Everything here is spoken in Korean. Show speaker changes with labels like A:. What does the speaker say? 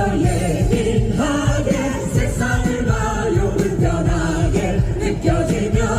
A: 어떤 예민하게 세상을 봐요. 불편하게 느껴지면